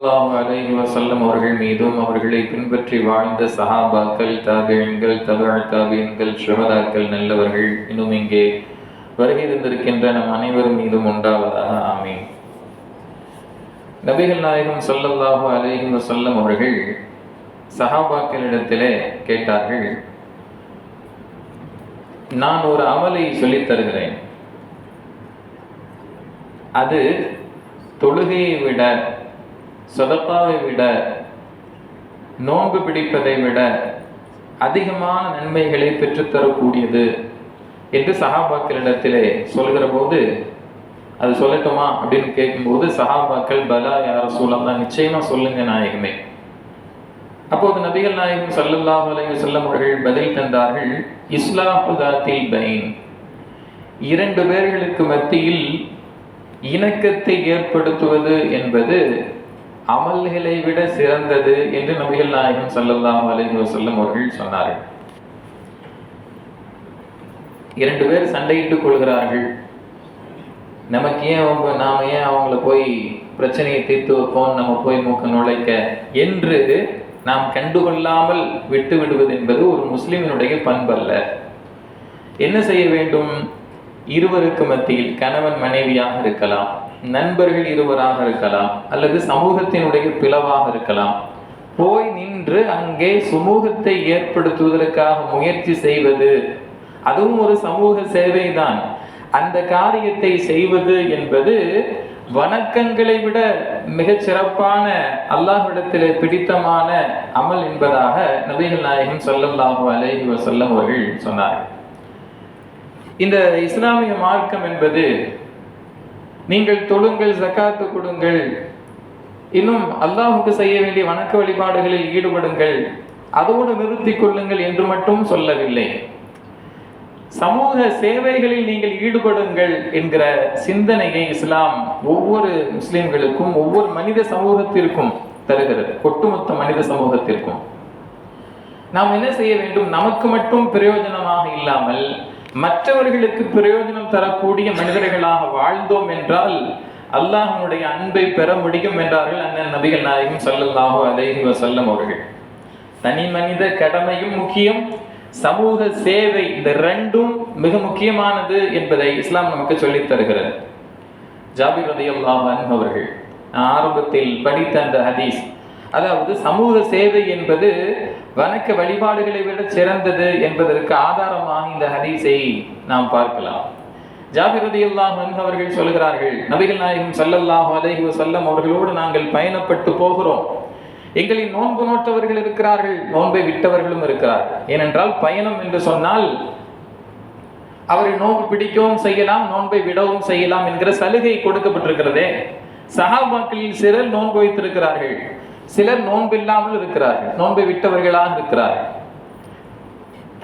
அல்லாஹ் அலைஹி வசல்லம் அவர்கள் மீதும் அவர்களை பின்பற்றி வாழ்ந்த சஹாபாக்கள் தாபியன்கள் தபா தாபியன்கள் ஷுஹதாக்கள் நல்லவர்கள் இன்னும் இங்கே வருகை தந்திருக்கின்ற நம் அனைவரும் மீதும் உண்டாவதாக ஆமீன். நபிகள் நாயகம் சொல்லல்லாஹு அலைஹி வசல்லம் அவர்கள் சஹாபாக்களிடத்திலே கேட்டார்கள் நான் ஒரு அமலை சொல்லித் தருகிறேன். அது தொழுகையை விட சொதப்பாவை விட நோன்பு பிடிப்பதை விட அதிகமான நன்மைகளை பெற்றுத்தரக்கூடியது என்று சஹாபாக்களிடத்திலே சொல்கிற போது அது சொல்லட்டுமா அப்படின்னு கேட்கும்போது சஹாபாக்கள் பலா யார சூழலாம் நிச்சயமா சொல்லுங்க நாயகமே. அப்போது நபிகள் நாயகம் சல்லல்லா அலைஹி வஸல்லம் அவர்கள் பதில் தந்தார்கள் இஸ்லாஹுதாத்தில் பைன். இரண்டு பேர்களுக்கு மத்தியில் இணக்கத்தை ஏற்படுத்துவது என்பது அமல்களை விட சிறந்தது என்று நபிகள் நாயகம் சல்லல்லாஹு அலைஹி வஸல்லம் அவர்கள் சொன்னார்கள். இரண்டு பேர் சண்டையிட்டுக் கொள்கிறார்கள். நமக்கு ஏன் அவங்க நாம ஏன் அவங்கள போய் பிரச்சனையை தீர்த்து வைப்போம் நம்ம போய் மூக்க நுழைக்க என்று நாம் கண்டுகொள்ளாமல் விட்டு விடுவது என்பது ஒரு முஸ்லிமினுடைய பண்பல்ல. என்ன செய்ய வேண்டும்? இருவருக்கு மத்தியில் கணவன் மனைவியாக இருக்கலாம். நண்பர்கள் இருவராக இருக்கலாம் அல்லது சமூகத்தினுடைய பிளவாக இருக்கலாம். போய் நின்று அங்கே சுமூகத்தை ஏற்படுத்துவதற்காக முயற்சி செய்வது அதுவும் ஒரு சமூக சேவைதான். அந்த காரியத்தை செய்வது என்பது வணக்கங்களை விட மிகச் சிறப்பான அல்லாஹ்விடத்திலே பிடித்தமான அமல் என்பதாக நபிகள் நாயகம் சொல்லல்லாஹு அலேஹி வசல்லம் அவர்கள் சொன்னார் இந்த இஸ்லாமிய மார்க்கம் என்பது நீங்கள் தொழுங்கள் ஜக்காத்து கொடுங்கள். இன்னும் அல்லாஹுக்கு செய்ய வேண்டிய வணக்க வழிபாடுகளில் ஈடுபடுங்கள். அதோடு நிறுத்திக் கொள்ளுங்கள் என்று மட்டும் சொல்லவில்லை. சமூக சேவைகளில் நீங்கள் ஈடுபடுங்கள் என்கிற சிந்தனையை இஸ்லாம் ஒவ்வொரு முஸ்லிம்களுக்கும் ஒவ்வொரு மனித சமூகத்திற்கும் தருகிறது. ஒட்டுமொத்த மனித சமூகத்திற்கும். நாம் என்ன செய்ய வேண்டும்? நமக்கு மட்டும் பிரயோஜனமாக இல்லாமல் மற்றவர்களுக்கு பிரயோஜனம் தரக்கூடிய மனிதர்களாக வாழ்ந்தோம் என்றால் அல்லாஹனுடைய அன்பை பெற முடியும் என்றார்கள் அண்ணன் நபிகள் நாயகம் சல்லல்லாஹோ அலைஹி வசல்லம் அவர்கள். தனி மனித கடமையும் முக்கியம் சமூக சேவை இந்த ரெண்டும் மிக முக்கியமானது என்பதை இஸ்லாம் நமக்கு சொல்லித் தருகிறது. ஜாபிர் ரதியல்லாஹு அன்ஹு அவர்கள் ஆரம்பத்தில் படித்த அந்த ஹதீஸ் அதாவது சமூக சேவை என்பது வணக்க வழிபாடுகளை விட சிறந்தது என்பதற்கு ஆதாரமாக இந்த ஹதீஸை நாம் பார்க்கலாம். ஜாகிரதையெல்லாம் அவர்கள் சொல்கிறார்கள் நபிகள் நாயகம் ஸல்லல்லாஹு அலைஹி வஸல்லம் அவர்களோடு நாங்கள் பயணப்பட்டு போகிறோம். எங்களின் நோன்பு நோட்டவர்கள் இருக்கிறார்கள் நோன்பை விட்டவர்களும் இருக்கிறார்கள். ஏனென்றால் பயணம் என்று சொன்னால் அவரை நோன்பு பிடிக்கவும் செய்யலாம் நோன்பை விடவும் செய்யலாம் என்கிற சலுகை கொடுக்கப்பட்டிருக்கிறதே. சகாபாக்களில் சிலர் நோன்பு வைத்திருக்கிறார்கள். சிலர் நோன்பு இல்லாமல் இருக்கிறார்கள் நோன்பை விட்டவர்களாக இருக்கிறார்கள்.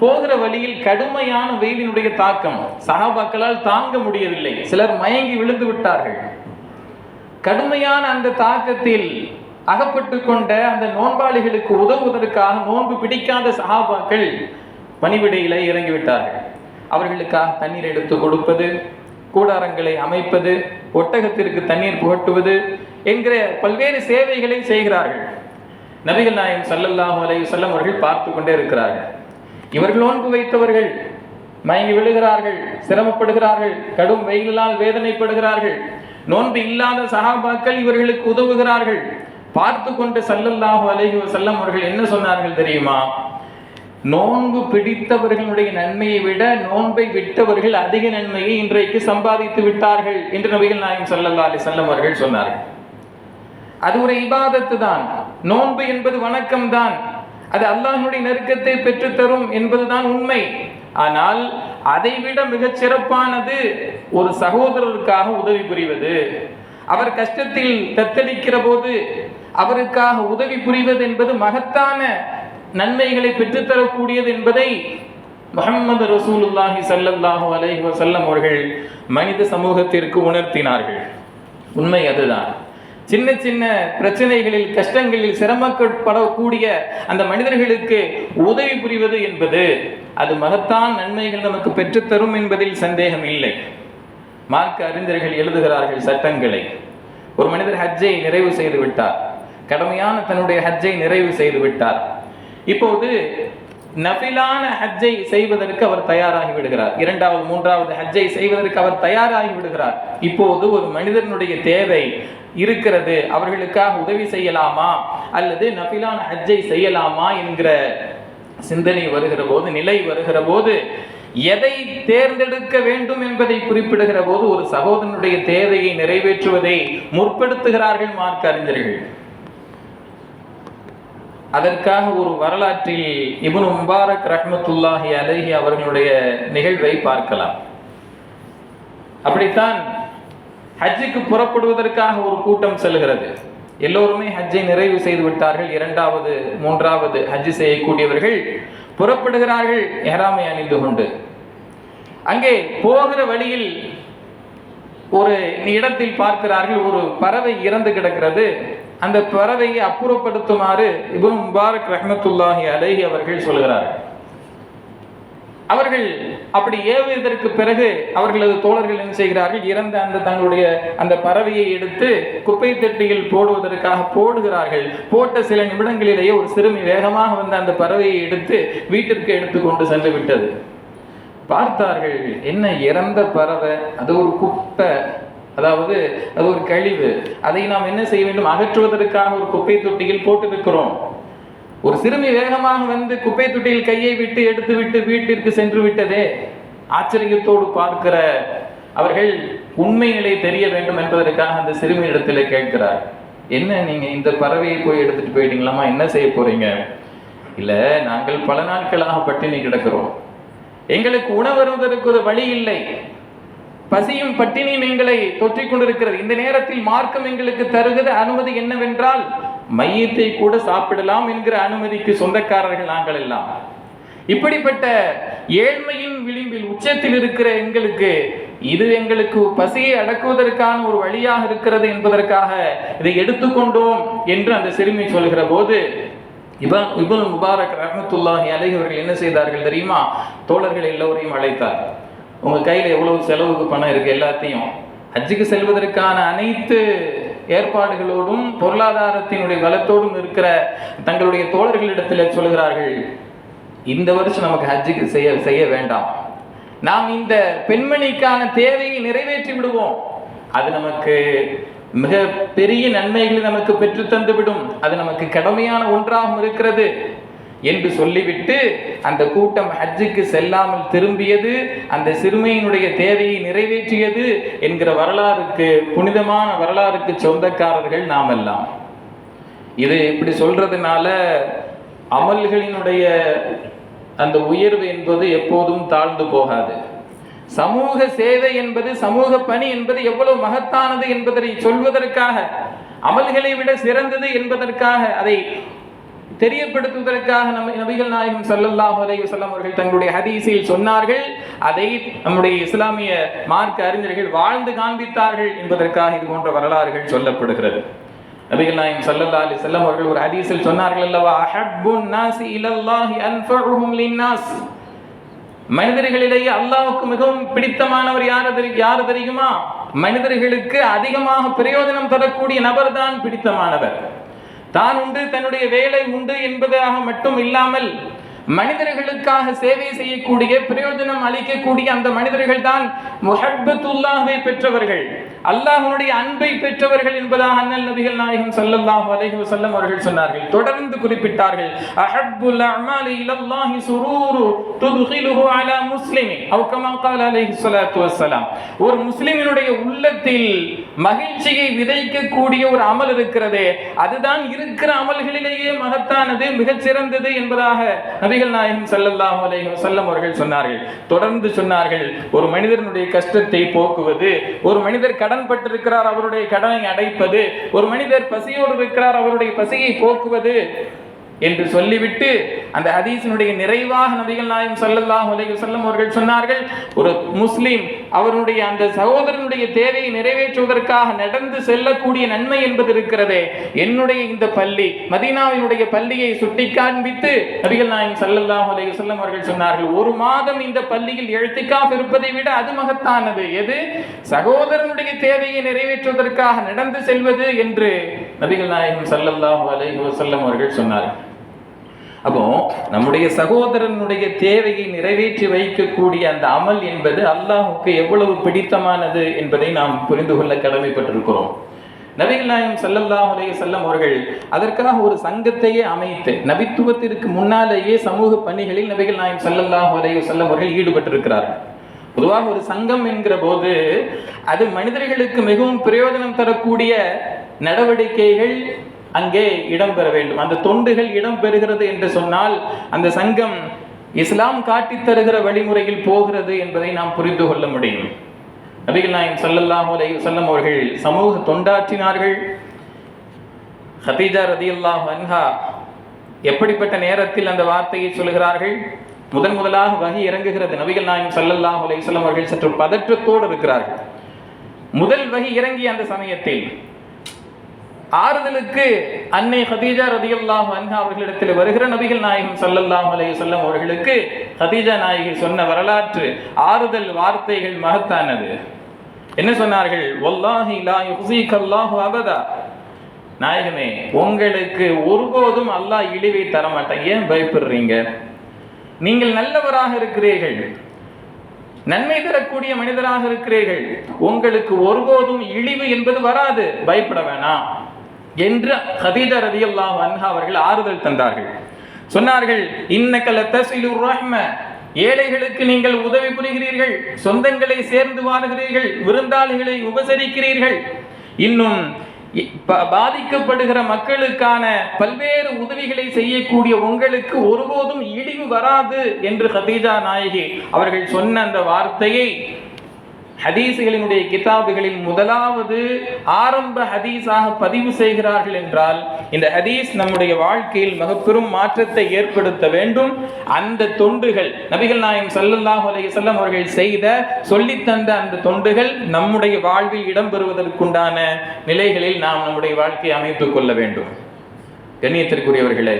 போகிற வழியில் கடுமையான வெயிலினுடைய தாக்கம் சகாபாக்களால் தாங்க முடியவில்லை. சிலர் மயங்கி விழுந்து விட்டார்கள். கடுமையான அந்த தாக்கத்தில் அகப்பட்டு கொண்ட அந்த நோன்பாளிகளுக்கு உதவுவதற்காக நோன்பு பிடிக்காத சகாபாக்கள் பணிவிடையில இறங்கிவிட்டார்கள். அவர்களுக்காக தண்ணீர் எடுத்து கொடுப்பது கூடாரங்களை அமைப்பது ஒட்டகத்திற்கு தண்ணீர் புகட்டுவது என்கிற பல்வேறு சேவைகளை செய்கிறார்கள். நபிகள் நாயகம் சல்லல்லாஹு அலைஹி செல்லம் அவர்கள் பார்த்து கொண்டே இருக்கிறார்கள். இவர்கள் நோன்பு வைத்தவர்கள் மயங்கி விழுகிறார்கள் சிரமப்படுகிறார்கள் கடும் வெயிலால் வேதனைப்படுகிறார்கள். நோன்பு இல்லாத சகாபாக்கள் இவர்களுக்கு உதவுகிறார்கள். பார்த்து கொண்டு சல்லல்லாஹு அலைஹி செல்லம் அவர்கள் என்ன சொன்னார்கள் தெரியுமா? நோன்பு பிடித்தவர்களுடைய நன்மையை விட நோன்பை விட்டவர்கள் அதிக நன்மையை இன்றைக்கு சம்பாதித்து விட்டார்கள் என்று நபிகள் நாயகம் சல்லல்லா அலி செல்லம் அவர்கள் சொன்னார்கள். அது ஒரு இபாதத்து தான். நோன்பு என்பது வணக்கம் தான். அது அல்லாஹனுடைய நெருக்கத்தை பெற்றுத்தரும் என்பதுதான் உண்மை. ஆனால் அதைவிட மிகச் சிறப்பானது ஒரு சகோதரருக்காக உதவி புரிவது. அவர் கஷ்டத்தில் தத்தளிக்கிற போது அவருக்காக உதவி புரிவது என்பது மகத்தான நன்மைகளை பெற்றுத்தரக்கூடியது என்பதை முகமது ரசூலுல்லாஹி சல்லல்லாஹு அலைஹி வசல்லம் அவர்கள் மனித சமூகத்திற்கு உணர்த்தினார்கள். உண்மை அதுதான். சின்ன சின்ன பிரச்சனைகளில் கஷ்டங்களில் சிரமப்படக்கூடிய அந்த மனிதர்களுக்கு உதவி புரிவது என்பது அது மகத்தான் நன்மைகள் நமக்கு பெற்றுத்தரும் என்பதில் சந்தேகம் இல்லை. மார்க்க அறிஞர்கள் எழுதுகிறார்கள் சட்டங்களை. ஒரு மனிதர் ஹஜ்ஜை நிறைவு செய்து விட்டார். கடமையான தன்னுடைய ஹஜ்ஜை நிறைவு செய்து விட்டார். இப்போது நபிலான ஹஜ்ஜை செய்வதற்கு அவர் தயாராகி விடுகிறார். இரண்டாவது மூன்றாவது ஹஜ்ஜை செய்வதற்கு அவர் தயாராகி விடுகிறார். இப்போது ஒரு மனிதனுடைய தேவை இருக்கிறது. அவர்களுக்காக உதவி செய்யலாமா? அல்லது நபிலான ஹஜ்ஜை செய்யலாமா என்கிற சிந்தனை வருகிற போது நிலை வருகிற போது எதை தேர்ந்தெடுக்க வேண்டும் என்பதை குறிப்பிடுகிற போது ஒரு சகோதரனுடைய தேவையை நிறைவேற்றுவதை முற்படுத்துகிறார்கள் மார்க்க அறிஞர்கள் அதற்காக ஒரு வரலாற்றில் இபுன் முபாரக் ரஹ்மத்துல்லாஹி அலஹி அவர்களுடைய நிகழ்வை பார்க்கலாம். அப்படித்தான் ஹஜ்ஜுக்கு புறப்படுவதற்காக ஒரு கூட்டம் செல்கிறது. எல்லோருமே ஹஜ்ஜை நிறைவு செய்து விட்டார்கள். இரண்டாவது மூன்றாவது ஹஜ்ஜு செய்யக்கூடியவர்கள் புறப்படுகிறார்கள். எஹராமை அணிந்து கொண்டு. அங்கே போகிற வழியில் ஒரு இடத்தில் பார்க்கிறார்கள். ஒரு பறவை இறந்து கிடக்கிறது. அந்த பறவையை அப்புறப்படுத்துமாறு இபுன் முபாரக் ரஹமத்துல்லாஹி அலைஹி அவர்கள் சொல்கிறார்கள். அவர்கள் அப்படி ஏவியதற்கு பிறகு அவர்களது தோழர்கள் என்ன செய்கிறார்கள்? இறந்த அந்த தங்களுடைய அந்த பறவையை எடுத்து குப்பை தொட்டியில் போடுவதற்காக போடுகிறார்கள். போட்ட சில நிமிடங்களிலேயே ஒரு சிறுமி வேகமாக வந்த அந்த பறவையை எடுத்து வீட்டிற்கு எடுத்து கொண்டு சென்று விட்டது. பார்த்தார்கள் என்ன இறந்த பறவை? அது ஒரு குப்பை. அதாவது அது ஒரு கழிவு. அதை நாம் என்ன செய்ய வேண்டும்? அகற்றுவதற்காக ஒரு குப்பை தொட்டியில் போட்டிருக்கிறோம். ஒரு சிறுமி வேகமாக வந்து குப்பை தொட்டியில் கையை விட்டு எடுத்து விட்டு வீட்டிற்கு சென்று விட்டதே. ஆச்சரியத்தோடு பார்க்கிற அவர்கள் உண்மை நிலை தெரிய வேண்டும் என்பதற்காக அந்த சிறுமி இடத்துல கேட்கிறார். என்ன நீங்க இந்த பறவையை போய் எடுத்துட்டு போயிட்டீங்களாமா என்ன செய்ய போறீங்க? இல்ல நாங்கள் பல நாட்களாக பட்டினி கிடக்கிறோம். எங்களுக்கு உணவருவதற்கு ஒரு வழி இல்லை. பசியும் பட்டினியும் எங்களை தொற்றிக் கொண்டிருக்கிறது. இந்த நேரத்தில் மார்க்கம் எங்களுக்கு தருகிற அனுமதி என்னவென்றால் மையத்தை கூட சாப்பிடலாம் என்கிற அனுமதிக்கு சொந்தக்காரர்கள் நாங்கள் எல்லாம். இப்படிப்பட்ட ஏழ்மையின் விளிம்பில் உச்சத்தில் இருக்கிற எங்களுக்கு இது எங்களுக்கு பசியை அடக்குவதற்கான ஒரு வழியாக இருக்கிறது என்பதற்காக இதை எடுத்துக்கொண்டோம் என்று அந்த சிறுமி சொல்கிற போது இபன் இபன் முபாரக் ரஹமத்துல்லாஹி அலைஹி அவர்கள் என்ன செய்தார்கள் தெரியுமா? தோழர்கள் எல்லோரையும் அழைத்தார். உங்கள் கையில் எவ்வளவு செலவுக்கு பணம் இருக்குது எல்லாத்தையும்? ஹஜ்ஜுக்கு செல்வதற்கான அனைத்து ஏற்பாடுகளோடும் பொருளாதாரத்தினுடைய பலத்தோடும் இருக்கிற தங்களுடைய தோழர்களிடத்தில் சொல்கிறார்கள் இந்த வருஷம் நமக்கு ஹஜ்ஜுக்கு செய்ய செய்ய வேண்டாம். நாம் இந்த பெண்மணிக்கான தேவையை நிறைவேற்றி விடுவோம். அது நமக்கு மிக பெரிய நன்மைகளை நமக்கு பெற்று தந்துவிடும். அது நமக்கு கடமையான ஒன்றாகவும் இருக்கிறது. என்று சொல்லிவிட்டு அந்த கூட்டம் ஹஜ்ஜுக்கு செல்லாமல் திரும்பியது அந்த சிறுமியினுடைய தேவையை நிறைவேற்றியது என்கிற வரலாறுக்கு புனிதமான வரலாறுக்கு சொந்தக்காரர்கள் நாம் எல்லாம் இது இப்படி சொல்றதுனால அமல்களினுடைய அந்த உயர்வு என்பது எப்போதும் தாழ்ந்து போகாது. சமூக சேவை என்பது சமூக பணி என்பது எவ்வளவு மகத்தானது என்பதை சொல்வதற்காக அமல்களை விட சிறந்தது என்பதற்காக அதை தெரியப்படுத்துவதற்காக நம்ம நபிகள் நாயகம் சல்லல்லாஹ் அலைஹி அவர்கள் தங்களுடைய ஹதீஸில் சொன்னார்கள் அதை நம்முடைய இஸ்லாமிய மார்க்க அறிஞர்கள் வாழ்ந்து காண்பித்தார்கள் என்பதற்காக இது போன்ற வரலாறுகள் சொல்லப்படுகிறது. நபிகள் நாயகம் சல்லல்லா அலி செல்லம் அவர்கள் ஒரு ஹதீஸில் சொன்னார்கள் அல்லவா அஹப்புன் நாசி இலல்லாஹி அன்ஃபஉஹும் லின்னாஸ் மனிதர்களிலேயே அல்லாஹ்வுக்கு மிகவும் பிடித்தமானவர் யார் யார் தெரியுமா? மனிதர்களுக்கு அதிகமாக பிரயோஜனம் தரக்கூடிய நபர் தான் பிடித்தமானவர். தான் உண்டு தன்னுடைய வேலை உண்டு என்பதாக மட்டும் இல்லாமல் மனிதர்களுக்காக சேவை செய்யக்கூடிய பிரயோஜனம் அளிக்கக்கூடிய அந்த மனிதர்கள் தான் முஹப்பத்துல்லாஹை பெற்றவர்கள். அல்லாஹ்வுடைய அன்பை பெற்றவர்கள் என்பதாக அண்ணல் நபிகள் நாயகம் ஸல்லல்லாஹு அலைஹி வஸல்லம் அவர்கள் சொன்னார்கள் தொடர்ந்து குறிப்பிட்டார்கள் அஹப்புல் அமாலி இலல்லாஹி சுரூரு துத்கிலுஹு அலா முஸ்லிமி அவ் கமா قال அலைஹி ஸலாத்து வஸ்ஸலாம் ஒரு முஸ்லிமினுடைய உள்ளத்தில் மகிழ்ச்சியை விதைக்கக்கூடிய ஒரு அமல் இருக்கிறதே அதுதான் இருக்கிற அமல்களிலேயே மகத்தானது மிகச் சிறந்தது என்பதாக நபிகள் நாயகம் ஸல்லல்லாஹு அலைஹி வஸல்லம் அவர்கள் சொன்னார்கள் தொடர்ந்து சொன்னார்கள் ஒரு மனிதனுடைய கஷ்டத்தை போக்குவது ஒரு மனிதர் கடன் பட்டிருக்கிறார் அவருடைய கடனை அடைப்பது. ஒரு மனிதர் பசியோடு இருக்கிறார் அவருடைய பசியை போக்குவது. என்று சொல்லிவிட்டு அந்த ஹதீஸினுடைய நிறைவாக நபிகள் நாயம் ஸல்லல்லாஹு அலைஹி வஸல்லம் அவர்கள் சொன்னார்கள் ஒரு முஸ்லீம் அவருடைய அந்த சகோதரனுடைய தேவையை நிறைவேற்றுவதற்காக நடந்து செல்லக்கூடிய நன்மை என்பது இருக்கிறதே. என்னுடைய இந்த பள்ளி மதீனாவினுடைய பள்ளியை சுட்டி காண்பித்து நபிகள் நாயம் சல்லல்லாஹ் அலைஹி வஸல்லம் அவர்கள் சொன்னார்கள் ஒரு மாதம் இந்த பள்ளியில் எழுத்திக்காக இருப்பதை விட அது மகத்தானது. எது? சகோதரனுடைய தேவையை நிறைவேற்றுவதற்காக நடந்து செல்வது என்று நபிகள் நாயகம் சல்லல்லாஹ் அலைஹி வசல்லம் அவர்கள் சொன்னார்கள். அப்போ நம்முடைய சகோதரனுடைய தேவையை நிறைவேற்றி வைக்கக்கூடிய அந்த அமல் என்பது அல்லாஹுக்கு எவ்வளவு பிடித்தமானது என்பதை நாம் புரிந்து கொள்ள கடமைப்பட்டிருக்கிறோம். நபிகள் நாயம் சல்லல்லாஹ் அலைஹி செல்லம் அவர்கள் அதற்காக ஒரு சங்கத்தையே அமைத்து நபித்துவத்திற்கு முன்னாலேயே சமூக பணிகளில் நபிகள் நாயம் சல்லல்லாஹ் அலைஹி செல்லம் அவர்கள் ஈடுபட்டிருக்கிறார்கள். பொதுவாக ஒரு சங்கம் என்கிற போது அது மனிதர்களுக்கு மிகவும் பிரயோஜனம் தரக்கூடிய நடவடிக்கைகள் அங்கே இடம்பெற வேண்டும். அந்த தொண்டுகள் இடம்பெறுகிறது என்று சொன்னால் அந்த சங்கம் இஸ்லாம் காட்டித் தருகிற வழிமுறையில் போகிறது என்பதை நாம் புரிந்து கொள்ள முடியும். நபிகள் நாயம் சல்லல்லாஹு அலைஹி வஸல்லம் அவர்கள் சமூக தொண்டாற்றினார்கள். ஹதீஜா ரதியல்லாஹ் அன்ஹா எப்படிப்பட்ட நேரத்தில் அந்த வார்த்தையை சொல்கிறார்கள்? முதன் முதலாக வகி இறங்குகிறது. நபிகள் நாயம் சல்லல்லாஹு அலைஹி வஸல்லம் அவர்கள் சற்று பதற்றத்தோடு இருக்கிறார்கள். முதல் வகி இறங்கிய அந்த சமயத்தில் ஆறுதலுக்கு அன்னை ஹதீஜா ரதியல்லாஹு அன்ஹா அவர்களிடத்தில் வருகிற நபிகள் நாயகம் ஸல்லல்லாஹு அலைய சொல்லம் அவர்களுக்கு ஹதீஜா நாயகி சொன்ன வரலாற்று ஆறுதல் வார்த்தைகள் மகத்தானது. என்ன சொன்னார்கள்? வல்லாஹி லா யுஹ்ஸீகல்லாஹு அபதா. நாயகமே உங்களுக்கு ஒருபோதும் அல்லாஹ் இழிவை தரமாட்டேன். ஏன் பயப்படுறீங்க? நீங்கள் நல்லவராக இருக்கிறீர்கள். நன்மை தரக்கூடிய மனிதராக இருக்கிறீர்கள். உங்களுக்கு ஒருபோதும் இழிவு என்பது வராது. பயப்பட வேணாம். என்று ஹதீஜா ரதியல்லாஹு அன்ஹா அவர்கள் ஆறுதல் தந்தார்கள். சொன்னார்கள் இன்னக்கல தசிலு ரஹ்ம ஏழைகளுக்கு நீங்கள் உதவி புரிகிறீர்கள் சொந்தங்களை சேர்ந்து வாழுகிறீர்கள் விருந்தாளிகளை உபசரிக்கிறீர்கள். இன்னும் இ- ப- பாதிக்கப்படுகிற மக்களுக்கான பல்வேறு உதவிகளை செய்யக்கூடிய உங்களுக்கு ஒருபோதும் இழிவு வராது என்று ஹதீஜா நாயகி அவர்கள் சொன்ன அந்த வார்த்தையை ஹதீஸுகளினுடைய கிதாபுகளில் முதலாவது ஆரம்ப ஹதீஸாக பதிவு செய்கிறார்கள் என்றால் இந்த ஹதீஸ் நம்முடைய வாழ்க்கையில் மிகப்பெரும் மாற்றத்தை ஏற்படுத்த வேண்டும். அந்த தொண்டுகள் நபிகள் நாயம் ஸல்லல்லாஹு அலைய செல்லம் அவர்கள் செய்த சொல்லித் தந்த அந்த தொண்டுகள் நம்முடைய வாழ்வில் இடம்பெறுவதற்குண்டான நிலைகளில் நாம் நம்முடைய வாழ்க்கையை அமைத்துக் கொள்ள வேண்டும். கண்ணியத்திற்குரியவர்களே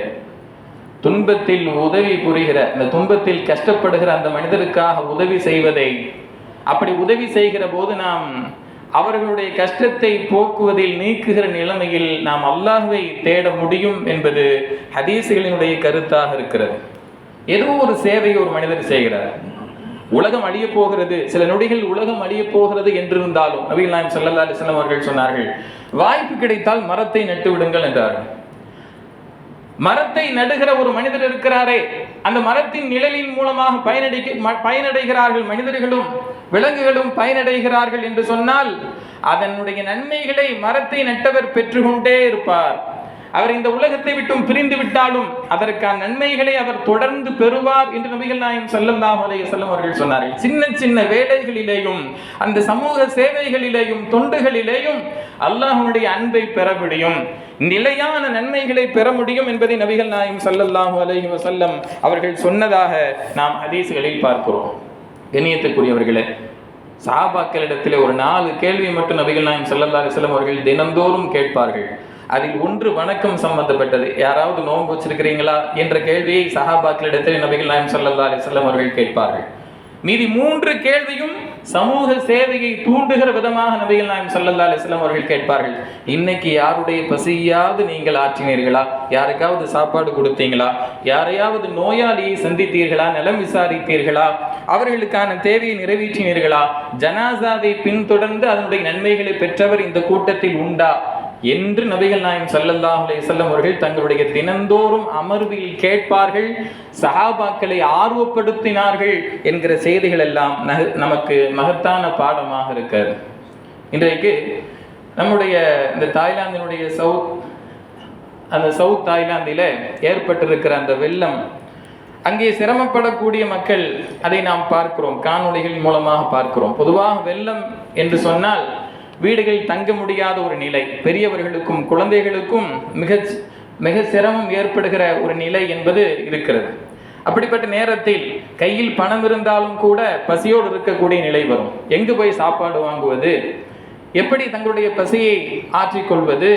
துன்பத்தில் உதவி புரிகிற அந்த துன்பத்தில் கஷ்டப்படுகிற அந்த மனிதருக்காக உதவி செய்வதை அப்படி உதவி செய்கிற போது நாம் அவர்களுடைய கஷ்டத்தை போக்குவதில் நீக்குகிற நிலைமையில் நாம் அல்லாஹுவை தேட முடியும் என்பது ஹதீசுகளினுடைய கருத்தாக இருக்கிறது. ஏதோ ஒரு சேவையை ஒரு மனிதர் செய்கிறார். உலகம் அழிய போகிறது. சில நொடிகள் உலகம் அழிய போகிறது என்றிருந்தாலும் நபிகள் நாயம் சல்லா அலைஹி அவர்கள் சொன்னார்கள் வாய்ப்பு கிடைத்தால் மரத்தை நட்டு விடுங்கள் என்றார்கள். மரத்தை நடுகிற ஒரு மனிதர் இருக்கிறாரே அந்த மரத்தின் நிழலின் மூலமாக பயனடை ம- பயனடைகிறார்கள் மனிதர்களும். விலங்குகளும் பயனடைகிறார்கள் என்று சொன்னால் அதனுடைய நன்மைகளை மரத்தை நட்டவர் பெற்றுக்கொண்டே இருப்பார். அவர் இந்த உலகத்தை விட்டும் பிரிந்து விட்டாலும் அதற்கான நன்மைகளை அவர் தொடர்ந்து பெறுவார் என்று நபிகள் நாயம் ஸல்லல்லாஹு அலைஹி செல்லும் அவர்கள் சொன்னார்கள். சின்ன சின்ன வேலைகளிலேயும் அந்த சமூக சேவைகளிலேயும் தொண்டுகளிலேயும் அல்லாஹனுடைய அன்பை பெற முடியும். நிலையான நன்மைகளை பெற முடியும் என்பதை நபிகள் நாயம் சல்லல்லாஹு அலைஹி செல்லம் அவர்கள் சொன்னதாக நாம் ஹதீஸ்களில் பார்க்கிறோம். கண்ணியத்துக்குரியவர்களே சாபாக்களிடத்தில் ஒரு நாலு கேள்வி மட்டும் நபிகள் நாயம் ஸல்லல்லாஹு செல்லும் அவர்கள் தினந்தோறும் கேட்பார்கள். அதில் ஒன்று வணக்கம் சம்பந்தப்பட்டது. யாராவது நோன்பு வச்சிருக்கிறீங்களா என்ற கேள்வியை சஹாபாக்களிடத்தில் நபிகள் நாயம் செல்லல்லாரி அலைஹி அவர்கள் கேட்பார்கள். மீதி மூன்று கேள்வியும் சமூக சேவையை தூண்டுகிற விதமாக நபிகள் நாயம் ஸல்லல்லாஹு அலிஸ்லாம் அவர்கள் கேட்பார்கள். இன்னைக்கு யாருடைய பசியாவது நீங்கள் ஆற்றினீர்களா? யாருக்காவது சாப்பாடு கொடுத்தீங்களா? யாரையாவது நோயாளியை சந்தித்தீர்களா? நலம் விசாரித்தீர்களா? அவர்களுக்கான தேவையை நிறைவேற்றினீர்களா? ஜனாசாவை பின்தொடர்ந்து அதனுடைய நன்மைகளை பெற்றவர் இந்த கூட்டத்தில் உண்டா? என்று நபிகள் நாயம் சல்லல்லாஹ் அலைஹி அவர்கள் தங்களுடைய தினந்தோறும் அமர்வில் கேட்பார்கள் சஹாபாக்களை ஆர்வப்படுத்தினார்கள் என்கிற செய்திகள் எல்லாம் நக- நமக்கு மகத்தான பாடமாக இருக்கிறது இன்றைக்கு நம்முடைய இந்த தாய்லாந்தினுடைய சவுத் அந்த சவுத் தாய்லாந்தில் ஏற்பட்டிருக்கிற அந்த வெள்ளம் அங்கே சிரமப்படக்கூடிய மக்கள் அதை நாம் பார்க்கிறோம் காணொளிகள் மூலமாக பார்க்கிறோம். பொதுவாக வெள்ளம் என்று சொன்னால் வீடுகளில் தங்க முடியாத ஒரு நிலை. பெரியவர்களுக்கும் குழந்தைகளுக்கும் மிக மிக சிரமம் ஏற்படுகிற ஒரு நிலை என்பது இருக்கிறது. அப்படிப்பட்ட நேரத்தில் கையில் பணம் இருந்தாலும் கூட பசியோடு இருக்கக்கூடிய நிலை வரும். எங்கு போய் சாப்பாடு வாங்குவது? எப்படி தங்களுடைய பசியை ஆற்றிக்கொள்வது?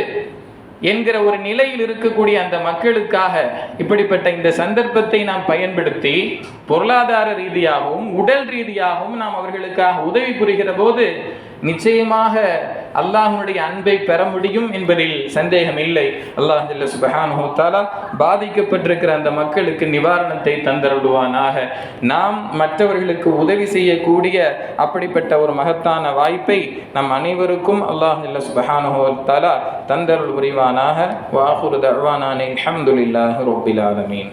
என்கிற ஒரு நிலையில் இருக்கக்கூடிய அந்த மக்களுக்காக இப்படிப்பட்ட இந்த சந்தர்ப்பத்தை நாம் பயன்படுத்தி பொருளாதார ரீதியாகவும் உடல் ரீதியாகவும் நாம் அவர்களுக்காக உதவி புரிகிற போது நிச்சயமாக அல்லாஹனுடைய அன்பை பெற முடியும் என்பதில் சந்தேகம் இல்லை. அல்லாஹ் சுபஹானுத்தாலா பாதிக்கப்பட்டிருக்கிற அந்த மக்களுக்கு நிவாரணத்தை தந்தருடுவானாக நாம் மற்றவர்களுக்கு உதவி செய்யக்கூடிய அப்படிப்பட்ட ஒரு மகத்தான வாய்ப்பை நம் அனைவருக்கும் அல்லாஹ் சுபஹானு தாலா தந்தருள் புரிவானாக. வாஹுரு தர்வானானே அஹமதுல்லாஹ் ரொபில் ஆலமீன்.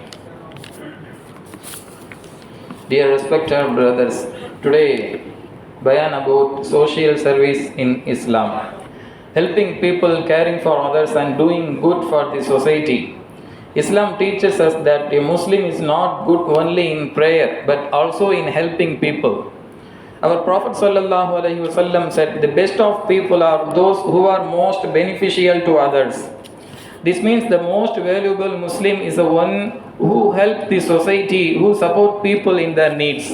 Dear respected brothers, today bayan about social service in Islam. Helping people, caring for others, and doing good for the society. Islam teaches us that a Muslim is not good only in prayer but also in helping people. Our Prophet ﷺ said, The best of people are those who are most beneficial to others. This means the most valuable Muslim is the one who helps the society, who support people in their needs.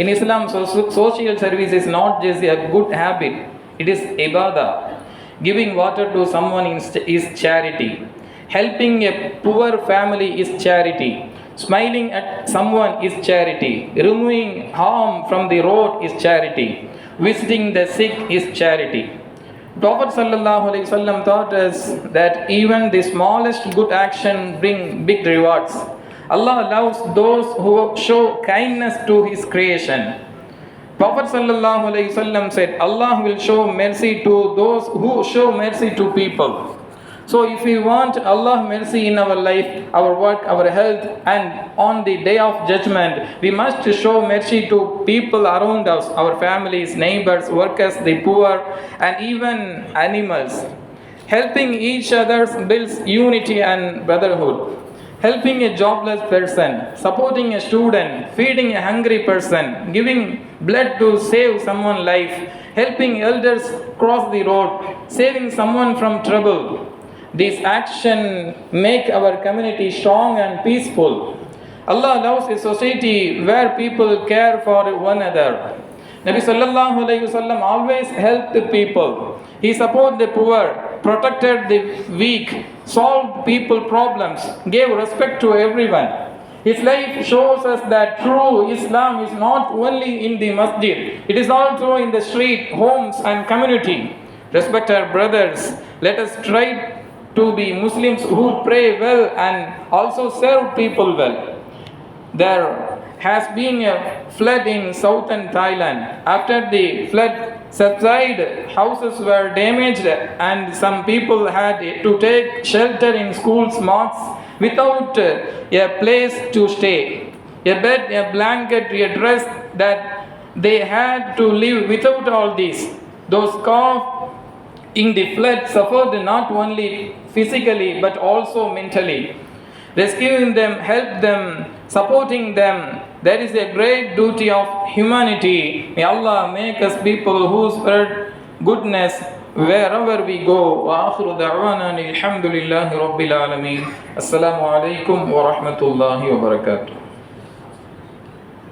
In Islam, so- social service is not just a good habit, it is ibadah. Giving water to someone is- charity. Helping a poor family is charity. Smiling at someone is charity. Removing harm from the road is charity. Visiting the sick is charity. Prophet wasallam taught us that even the smallest good action bring big rewards. Allah loves those who show kindness to His creation. Prophet wasallam said, Allah will show mercy to those who show mercy to people. So, if we want Allah mercy in our life, our work, our health, and on the day of judgment, we must show mercy to people around us, our families, neighbors, workers, the poor, and even animals. Helping each other builds unity and brotherhood. Helping a jobless person, supporting a student, feeding a hungry person, giving blood to save someone's life, helping elders cross the road, saving someone from trouble. These actions make our community strong and peaceful. Allah loves a society where people care for one another. Nabi sallallahu alayhi wasallam always helped the people. He supported the poor, protected the weak, solved people problems, gave respect to everyone. His life shows us that true Islam is not only in the masjid, it is also in the street, homes, and community. Respect our brothers, let us try to be Muslims who pray well and also serve people well. There has been a flood in southern Thailand. After the flood subsided, houses were damaged and some people had to take shelter in schools, mosques without a place to stay. A bed, a blanket, a dress that they had to live without all this. Those caught in the flood suffered not only physically but also mentally. Rescuing them, help them, supporting them, that is a great duty of humanity. May Allah make us people who spread goodness wherever we go. وآخر دعوانا الحمد لله رب العالمين. السلام عليكم ورحمة الله وبركاته.